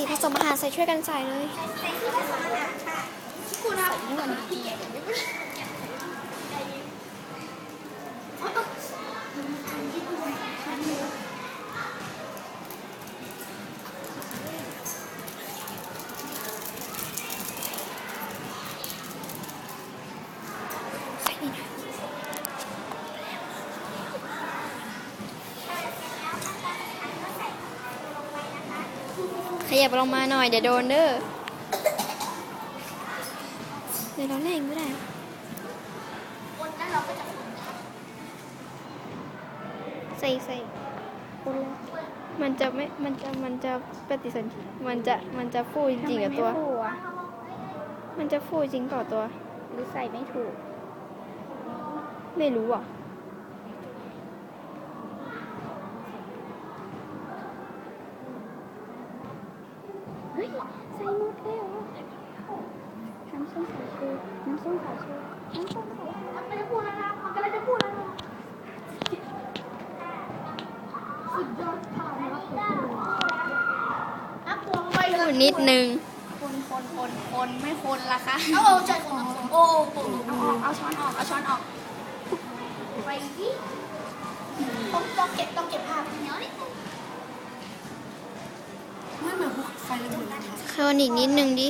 สีผสมอาหารใส่ช่วยกันใส่เลยคุณครับ ขยับลงมาหน่อยเดี๋ยวโดนเด้อเดี๋ยวเราเล่นไม่ได้คนนั้นเราก็จะใส่ใส่คนละมันจะไม่ มันจะ มันจะปฏิสนธิมันจะ มันจะฟูจริงๆกับตัวทำไมไม่ถูกอะมันจะฟูจริงเปล่าตัว หรือใส่ไม่ถูก ไม่รู้อะ เฮ้ย ใส่หมดเลยเหรอน้ำส้มสายชูน้ำส้มสายชูน้ำส้มสายชูมันจะพูดแล้วนะมันกำลังจะพูดแล้วนะสุดยอดข่าวนะครับอะพวงไปเลฟูยนิดนึง คนคนคนคนไม่คนละคะเอาเอาใจคนโอ้โหเอาออกเอาช้อนออกเอาช้อนออกไปดิต้องต้องเก็บต้องเก็บภาพเหนียวนิดนึงไม่ เหมือนภูเขาไฟระเบิดเลยนะเคลนอีกนิดนึงดิ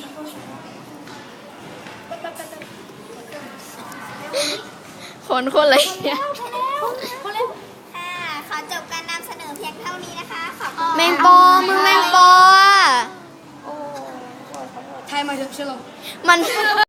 คนคนอะไรเนี่ย ค่ะ ขอจบการนำเสนอเพียงเท่านี้นะคะ ขอบคุณแมงปอมึงแมงปออะโอ้ใครมาเถอะเชื่อเรามัน